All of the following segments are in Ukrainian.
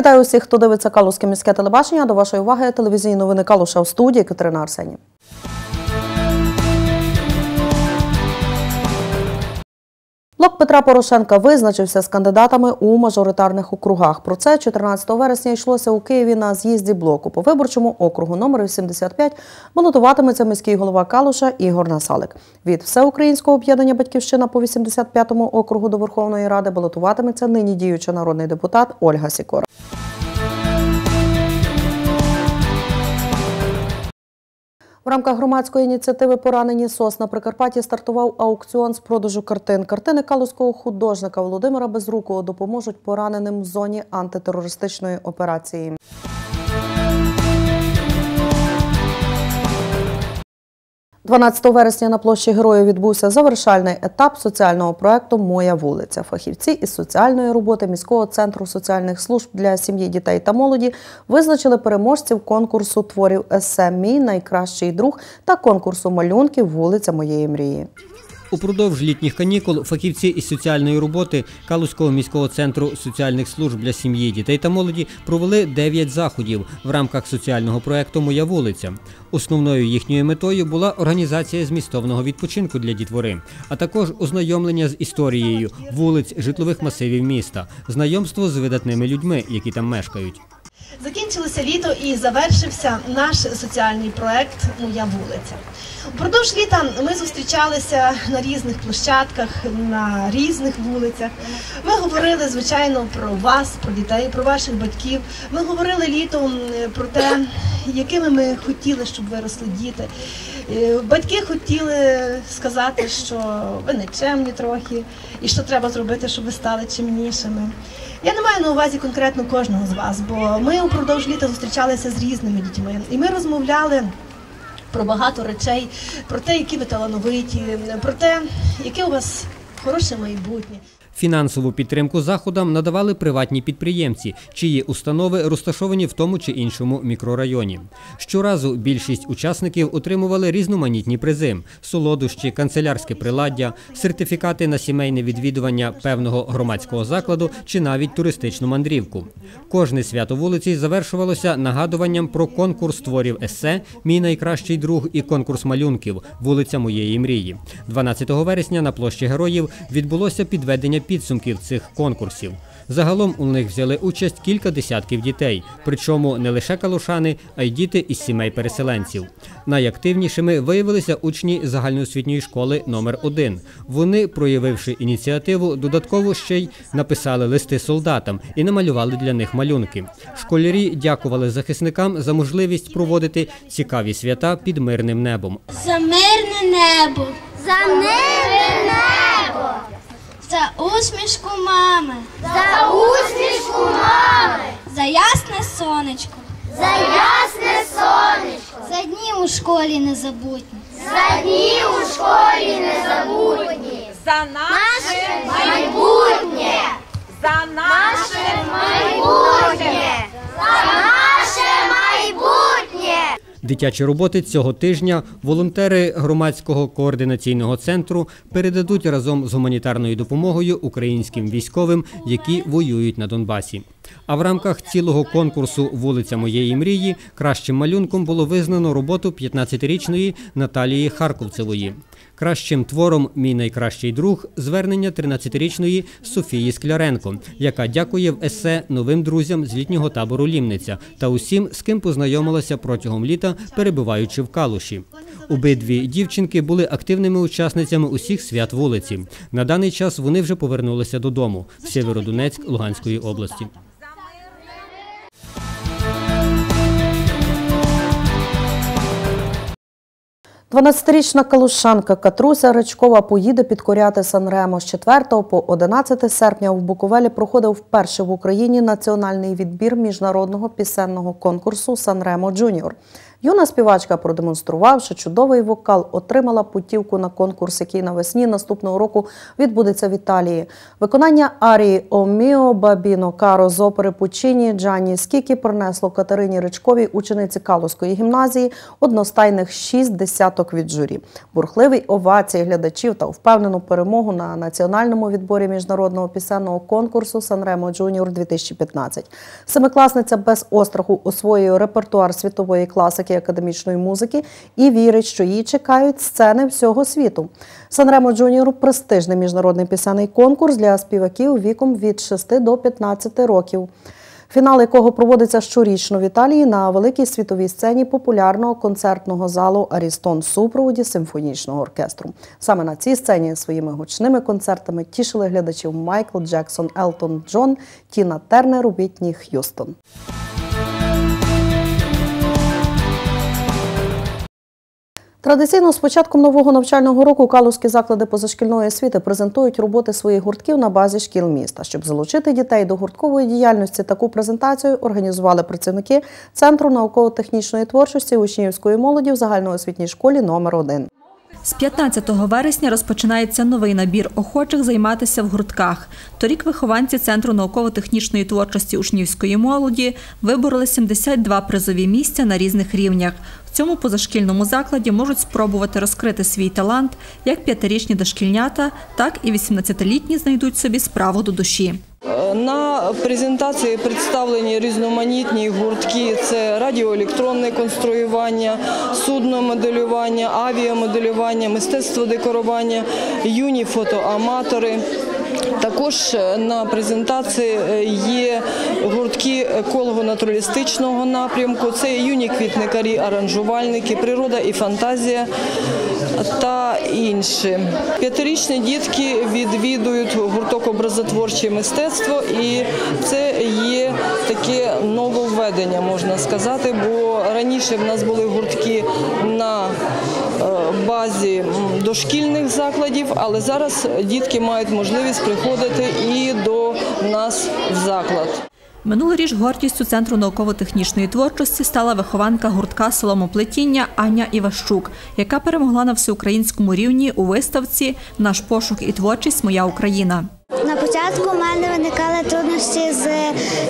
Вітаю усіх, хто дивиться Калузьке міське телебачення. До вашої уваги телевізійні новини Калуша у студії Катерина Арсенів. Блок Петра Порошенка визначився з кандидатами у мажоритарних округах. Про це 14 вересня йшлося у Києві на з'їзді блоку. По виборчому округу номер 85 балотуватиметься міський голова Калуша Ігор Насалик. Від всеукраїнського об'єднання Батьківщина по 85-му округу до Верховної Ради балотуватиметься нині діюча народний депутат Ольга Сікора. В рамках громадської ініціативи Поранені сос на Прикарпатті стартував аукціон з продажу картин. Картини калузького художника Володимира Безрукого допоможуть пораненим в зоні антитерористичної операції. – 12 вересня на площі Героїв відбувся завершальний етап соціального проекту Моя вулиця. Фахівці із соціальної роботи міського центру соціальних служб для сім'ї, дітей та молоді визначили переможців конкурсу творів есе Мій найкращий друг та конкурсу малюнків Вулиця моєї мрії. Упродовж літніх канікул фахівці із соціальної роботи Калузького міського центру соціальних служб для сім'ї, дітей та молоді провели 9 заходів в рамках соціального проекту Моя вулиця. Основною їхньою метою була організація змістовного відпочинку для дітвори, а також ознайомлення з історією вулиць житлових масивів міста, знайомство з видатними людьми, які там мешкають. Закінчилося літо і завершився наш соціальний проект Моя вулиця. Упродовж літа ми зустрічалися на різних площадках, на різних вулицях. Ми говорили, звичайно, про вас, про дітей, про ваших батьків. Ми говорили літом про те, якими ми хотіли, щоб виросли діти. Е, Батьки хотіли сказати, що ви нечемні трохи, і що треба зробити, щоб ви стали чимнішими. Я не маю на увазі конкретно кожного з вас, бо ми упродовж літа зустрічалися з різними дітьми, і ми розмовляли про багато речей, про те, які ви талановиті, про те, яке у вас хороше майбутнє. Фінансову підтримку заходам надавали приватні підприємці, чиї установи розташовані в тому чи іншому мікрорайоні. Щоразу більшість учасників отримували різноманітні призи: солодощі, канцелярське приладдя, сертифікати на сімейне відвідування певного громадського закладу чи навіть туристичну мандрівку. Кожне свято вулиці завершувалося нагадуванням про конкурс творів есе Мій найкращий друг і конкурс малюнків Вулиця моєї мрії. 12 вересня на площі героїв відбулося підведення підсумків цих конкурсів. Загалом у них взяли участь кілька десятків дітей, причому не лише калушани, а й діти із сімей переселенців. Найактивнішими виявилися учні загальноосвітньої школи номер 1 Вони, проявивши ініціативу, додатково ще й написали листи солдатам і намалювали для них малюнки. Школярі дякували захисникам за можливість проводити цікаві свята під мирним небом. За мирне небо, За мирне небо, за усмішку мами, за усмішку мами, за ясне сонечко, за ясне сонечко, за дні у школі незабутні. за дні у школі незабутні, за наше майбутнє, за наше майбутнє, за наше майбутнє. Дитячі роботи цього тижня волонтери громадського координаційного центру передадуть разом з гуманітарною допомогою українським військовим, які воюють на Донбасі. А в рамках цілого конкурсу Вулиця моєї мрії кращим малюнком було визнано роботу 15-річної Наталії Харковцевої. Кращим твором Мій найкращий друг звернення 13-річної Софії Скляренко, яка дякує в есе новим друзям з літнього табору Лімниця та усім, з ким познайомилася протягом літа, перебуваючи в Калуші. Обидві дівчинки були активними учасницями усіх свят вулиці. На даний час вони вже повернулися додому в Сєвєродонецьк Луганської області. – 12-річна калушанка Катруся Речкова поїде підкоряти Санремо з 4 по 11 серпня в Буковелі проходив вперше в Україні національний відбір міжнародного пісенного конкурсу Санремо Джуніор. Юна співачка, продемонструвавши чудовий вокал, отримала путівку на конкурс, який навесні наступного року відбудеться в Італії. Виконання арії «О міо бабіно каро» з опери Пучині Джанні Скікі принесло Катерині Ричковій, учениці Калузької гімназії, одностайних шість десяток від журі. Бурхливий овації глядачів та впевнену перемогу на національному відборі міжнародного пісенного конкурсу Санремо Джуніор 2015. Семикласниця без остраху освоює репертуар світової класики академічної музики і вірить, що її чекають сцени всього світу. Санремо Джуніор престижний міжнародний пісенний конкурс для співаків віком від 6 до 15 років. Фінал якого проводиться щорічно в Італії на великій світовій сцені популярного концертного залу Арістон супроводі симфонічного оркестру. Саме на цій сцені своїми гучними концертами тішили глядачів Майкл Джексон, Елтон Джон, Тіна Тернер, Вітні Х'юстон. Традиційно з початком нового навчального року калузькі заклади позашкільної освіти презентують роботи своїх гуртків на базі шкіл міста. Щоб залучити дітей до гурткової діяльності, таку презентацію організували працівники Центру науково-технічної творчості учнівської молоді в загальноосвітній школі номер 1 З 15 вересня розпочинається новий набір охочих займатися в гуртках. Торік вихованці Центру науково-технічної творчості учнівської молоді вибороли 72 призові місця на різних рівнях. В цьому позашкільному закладі можуть спробувати розкрити свій талант як п'ятирічні дошкільнята, так і 18-літні знайдуть собі справу до душі. На презентації представлені різноманітні гуртки: це радіоелектронне конструювання, судномоделювання, авіамоделювання, мистецтво декорування, юні фотоаматори. Також на презентації є гуртки еколого-натуралістичного напрямку. Це юні квітникарі, аранжувальники, природа і фантазія та інші. П'ятирічні дітки відвідують гурток образотворче мистецтво, і це є таке нововведення, можна сказати, бо раніше в нас були гуртки на е, базі дошкільних закладів, але зараз дітки мають можливість приходити і до нас в заклад. Минулоріч гордістю Центру науково-технічної творчості стала вихованка гуртка соломоплетіння Аня Іващук, яка перемогла на всеукраїнському рівні у виставці Наш пошук і творчість. Моя Україна. На початку в мене виникали труднощі з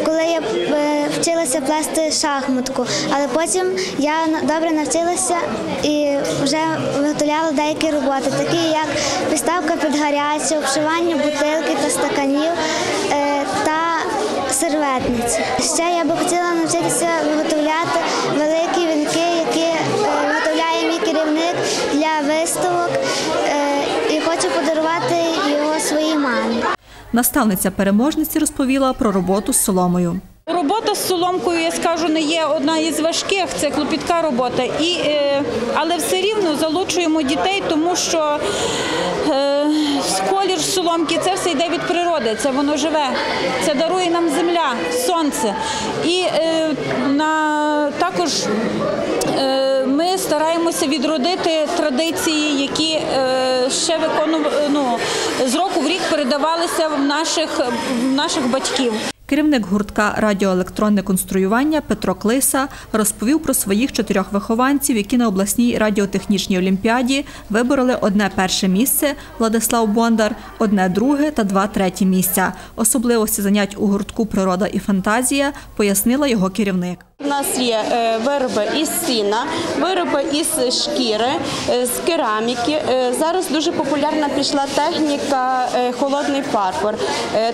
коли я е, вчилася плести шахматку, але потім я добре навчилася і вже виготовляла деякі роботи, такі як підставка під гаряче, обшивання бутилки та стаканів. Е, серветниці. Ще я би хотіла навчитися виготовляти великі вінки, які е, виготовляє мій керівник для виставок, е, і хочу подарувати його своїй мамі. Наставниця переможниці розповіла про роботу з соломою. Робота з соломкою, я скажу, не є одна із важких, це клопітка робота. І, е, але все рівно залучуємо дітей, тому що колір соломки це все йде від природи, це воно живе, це дарує нам земля, сонце. І е, на, також е, ми стараємося відродити традиції, які е, ще виконували ну, з року в рік передавалися в наших, в наших батьків. Керівник гуртка радіоелектронне конструювання Петро Клиса розповів про своїх чотирьох вихованців, які на обласній радіотехнічній олімпіаді вибороли одне перше місце Владислав Бондар, одне друге та два треті місця. Особливості занять у гуртку Природа і фантазія пояснила його керівник. У нас є е, вироби із сіна, вироби із шкіри, е, з кераміки. Е, Зараз дуже популярна пішла техніка холодний фарфор.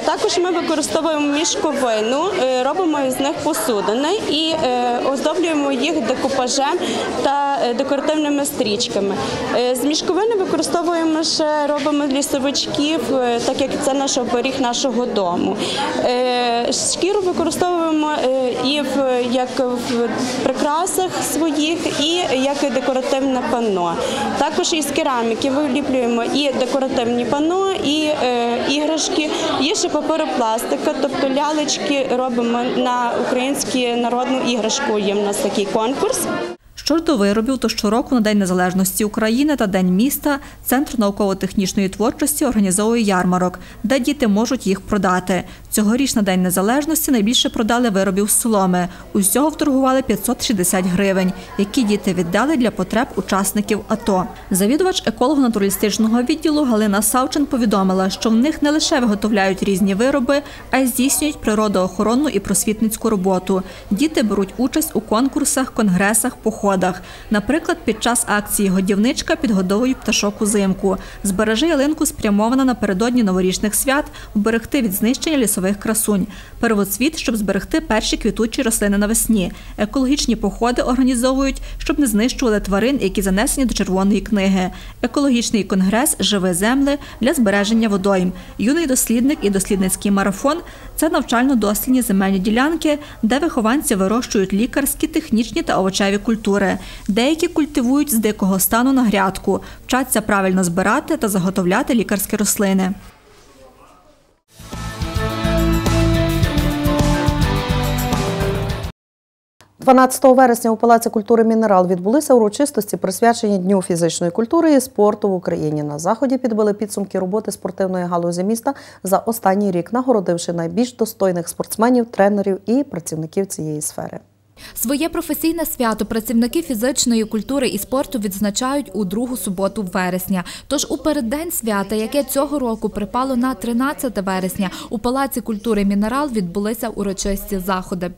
Також ми використовуємо мішковину, робимо із них посудини і оздоблюємо їх декупажем та декоративними стрічками. З мішковини використовуємо ще робимо лісовичків, так як це наш оберіг нашого дому. Шкіру використовуємо і як в прикрасах своїх, і як декоративне панно. Також із кераміки виліплюємо і декоративні панно, і е, іграшки. Є ще паперопластика, тобто лялечки робимо на українську народну іграшку. Є в нас такий конкурс. Що ж до виробів, то щороку на День Незалежності України та День міста Центр науково-технічної творчості організовує ярмарок, де діти можуть їх продати. Цьогоріч на День Незалежності найбільше продали виробів з соломи. Усього вторгували 560 гривень, які діти віддали для потреб учасників АТО. Завідувач еколого-натуралістичного відділу Галина Савчин повідомила, що в них не лише виготовляють різні вироби, а й здійснюють природоохоронну і просвітницьку роботу. Діти беруть участь у конкурсах, конгресах, походах. Наприклад, під час акції Годівничка підгодовують пташок узимку. Збережи ялинку спрямована напередодні новорічних свят, вберегти від знищення лісових красунь. Первоцвіт, щоб зберегти перші квітучі рослини навесні. Екологічні походи організовують, щоб не знищували тварин, які занесені до червоної книги. Екологічний конгрес Живе земле для збереження водойм. Юний дослідник і дослідницький марафон це навчально-дослідні земельні ділянки, де вихованці вирощують лікарські, технічні та овочеві культури. Деякі культивують з дикого стану на грядку, вчаться правильно збирати та заготовляти лікарські рослини. 12 вересня у Палаці культури Мінерал відбулися урочистості, присвячені Дню фізичної культури і спорту в Україні. На заході підбили підсумки роботи спортивної галузі міста за останній рік, нагородивши найбільш достойних спортсменів, тренерів і працівників цієї сфери. Своє професійне свято працівники фізичної культури і спорту відзначають у другу суботу вересня. Тож у переддень свята, яке цього року припало на 13 вересня, у Палаці культури Мінерал відбулися урочисті заходи.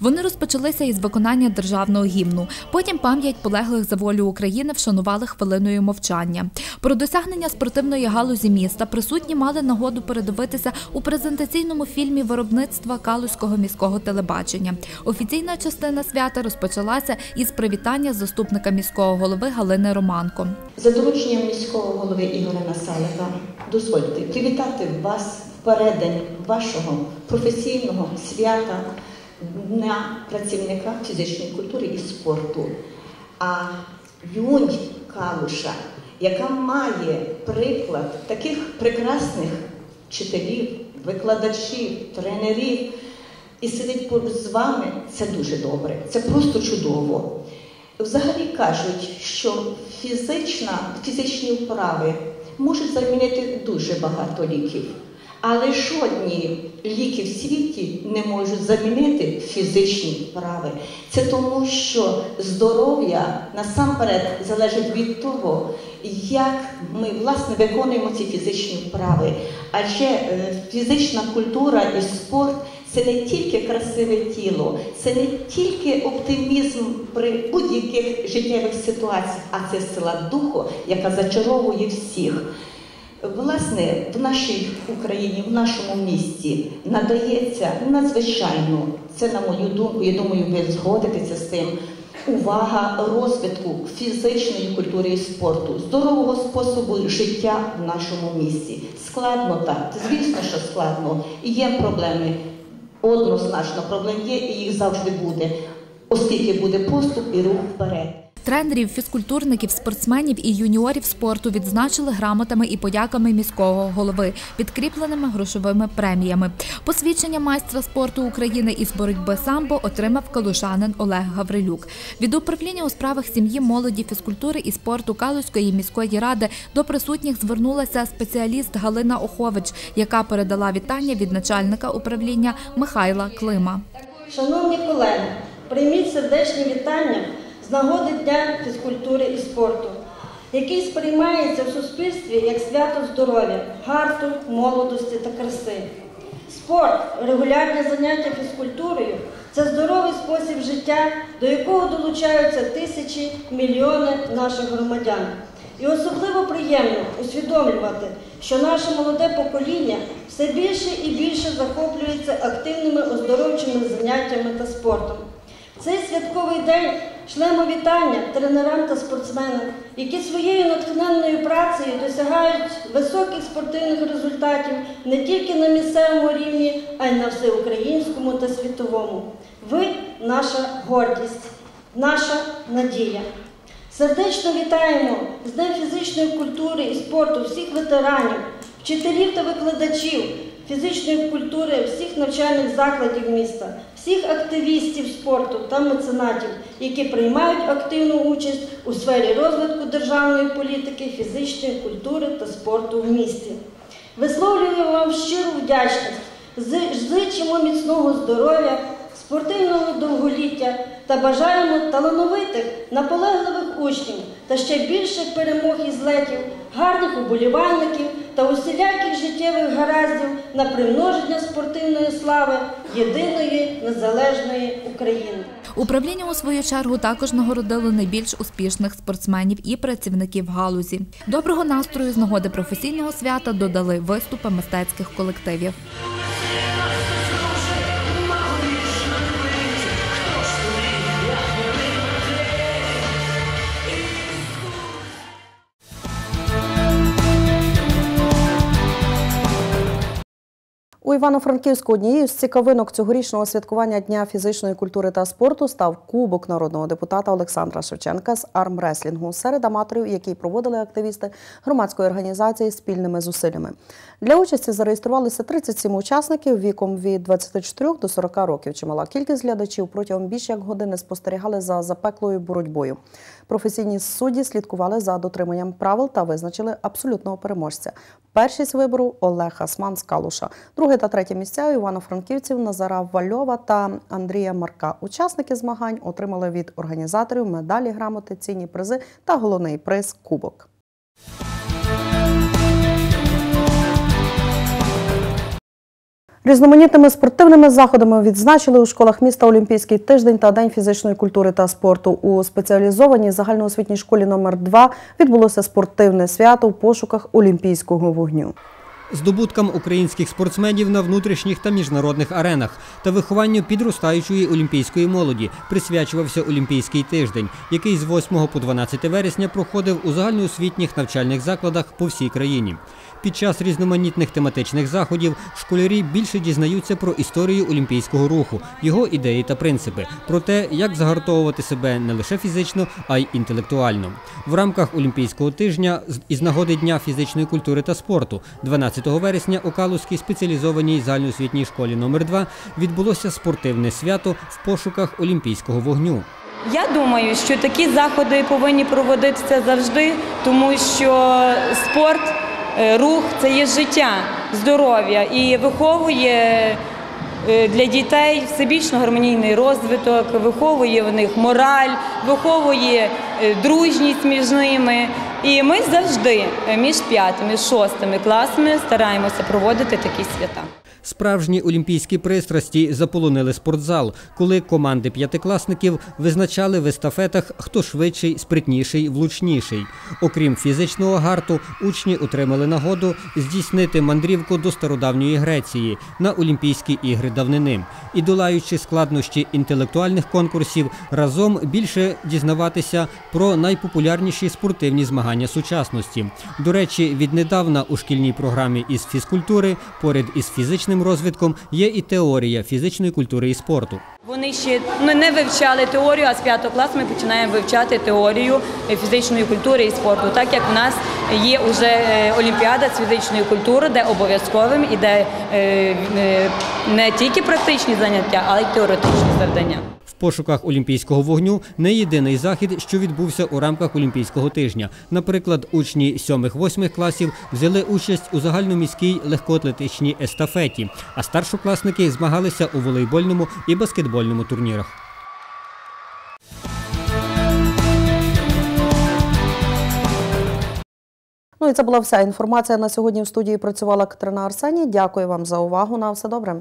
Вони розпочалися із виконання державного гімну. Потім пам'ять полеглих за волю України вшанували хвилиною мовчання. Про досягнення спортивної галузі міста присутні мали нагоду передивитися у презентаційному фільмі виробництва Калузького міського телебачення. Офіційна частина свята розпочалася із привітання заступника міського голови Галини Романко. За дорученням міського голови Ігоря Насалика дозвольте привітати вас в переддень вашого професійного свята Дня працівника фізичної культури і спорту. А юнь Калуша, яка має приклад таких прекрасних вчителів, викладачів, тренерів і сидить поруч з вами, це дуже добре, це просто чудово. Взагалі кажуть, що фізична, фізичні вправи можуть замінити дуже багато ліків, але жодні ліки в світі не можуть замінити фізичні вправи. Це тому, що здоров'я насамперед залежить від того, як ми власне виконуємо ці фізичні вправи. Адже е, фізична культура і спорт це не тільки красиве тіло, це не тільки оптимізм при будь-яких життєвих ситуаціях, а це сила духу, яка зачаровує всіх. Власне, в нашій Україні, в нашому місті надається надзвичайно, це на мою думку, я думаю, ви згодитеся з тим. Увага розвитку фізичної культури і спорту, здорового способу життя в нашому місті. Складно так, звісно, що складно. Є проблеми Однозначно, проблем є і їх завжди буде, оскільки буде поступ і рух вперед. Тренерів, фізкультурників, спортсменів і юніорів спорту відзначили грамотами і подяками міського голови, підкріпленими грошовими преміями. Посвідчення майстра спорту України із боротьби самбо отримав калушанин Олег Гаврилюк. Від управління у справах сім'ї, молоді, фізкультури і спорту Калузької міської ради до присутніх звернулася спеціаліст Галина Охович, яка передала вітання від начальника управління Михайла Клима. Шановні колеги, прийміть сердечні вітання з нагоди Дня фізкультури і спорту, який сприймається в суспільстві як свято здоров'я, гарту, молодості та краси. Спорт, регулярні заняття фізкультурою це здоровий спосіб життя, до якого долучаються тисячі, мільйони наших громадян. І особливо приємно усвідомлювати, що наше молоде покоління все більше і більше захоплюється активними оздоровчими заняттями та спортом. Цей святковий день шлемо вітання тренерам та спортсменам, які своєю натхненною працею досягають високих спортивних результатів не тільки на місцевому рівні, а й на всеукраїнському та світовому. Ви наша гордість, наша надія. Сердечно вітаємо з Днем фізичної культури і спорту всіх ветеранів, вчителів та викладачів фізичної культури всіх навчальних закладів міста, всіх активістів спорту та меценатів, які приймають активну участь у сфері розвитку державної політики, фізичної культури та спорту в місті. Висловлюємо вам щиру вдячність Зичимо міцного здоров'я, спортивного довголіття та бажаємо талановитих, наполегливих учнів та ще більших перемог і злетів, гарних уболівальників та усіляких життєвих гараздів на примноження спортивної слави єдиної незалежної України. Управління у свою чергу також нагородило найбільш успішних спортсменів і працівників галузі. Доброго настрою з нагоди професійного свята додали виступи мистецьких колективів. Івано-Франківську однією з цікавинок цьогорічного святкування Дня фізичної культури та спорту став Кубок народного депутата Олександра Шевченка з армреслінгу серед аматорів, який проводили активісти громадської організації спільними зусиллями. Для участі зареєструвалися 37 учасників віком від 24 до 40 років. Чимала кількість глядачів протягом більш як години спостерігали за запеклою боротьбою. Професійні судді слідкували за дотриманням правил та визначили абсолютного переможця. Першість вибору Олег Хасман з Калуша. Друге та третє місця у івано-франківців Назара Вальова та Андрія Марка. Учасники змагань отримали від організаторів медалі, грамоти, цінні призи та головний приз Кубок. Різноманітними спортивними заходами відзначили у школах міста Олімпійський тиждень та День фізичної культури та спорту. У спеціалізованій загальноосвітній школі номер 2 відбулося спортивне свято в пошуках олімпійського вогню. Здобуткам українських спортсменів на внутрішніх та міжнародних аренах та вихованню підростаючої олімпійської молоді присвячувався Олімпійський тиждень, який з 8 по 12 вересня проходив у загальноосвітніх навчальних закладах по всій країні. Під час різноманітних тематичних заходів школярі більше дізнаються про історію олімпійського руху, його ідеї та принципи, про те, як загартовувати себе не лише фізично, а й інтелектуально. В рамках Олімпійського тижня із нагоди Дня фізичної культури та спорту 12 вересня у Калузькій спеціалізованій загальноосвітній школі номер 2 відбулося спортивне свято в пошуках олімпійського вогню. Я думаю, що такі заходи повинні проводитися завжди, тому що спорт, е, рух це є життя, здоров'я і виховує е, для дітей всебічно гармонійний розвиток, виховує в них мораль, виховує е, дружність між ними. І ми завжди між п'ятими, шостими класами стараємося проводити такі свята. Справжні олімпійські пристрасті заполонили спортзал, коли команди п'ятикласників визначали в естафетах, хто швидший, спритніший, влучніший. Окрім фізичного гарту, учні отримали нагоду здійснити мандрівку до стародавньої Греції на Олімпійські ігри давнини і, долаючи складнощі інтелектуальних конкурсів, разом більше дізнаватися про найпопулярніші спортивні змагання сучасності. До речі, віднедавна у шкільній програмі із фізкультури поряд із фізичним розвитком є і теорія фізичної культури і спорту. Вони ще ну, не вивчали теорію, а з п'ятого класу ми починаємо вивчати теорію фізичної культури і спорту, так як в нас є вже е, олімпіада з фізичної культури, де обов'язковим іде е, е, не тільки практичні заняття, але й теоретичні завдання. Пошуках олімпійського вогню не єдиний захід, що відбувся у рамках Олімпійського тижня. Наприклад, учні 7-8 класів взяли участь у загальноміській легкоатлетичній естафеті, а старшокласники змагалися у волейбольному і баскетбольному турнірах. Ну і це була вся інформація на сьогодні. В студії працювала Катерина Арсеній. Дякую вам за увагу. На все добре.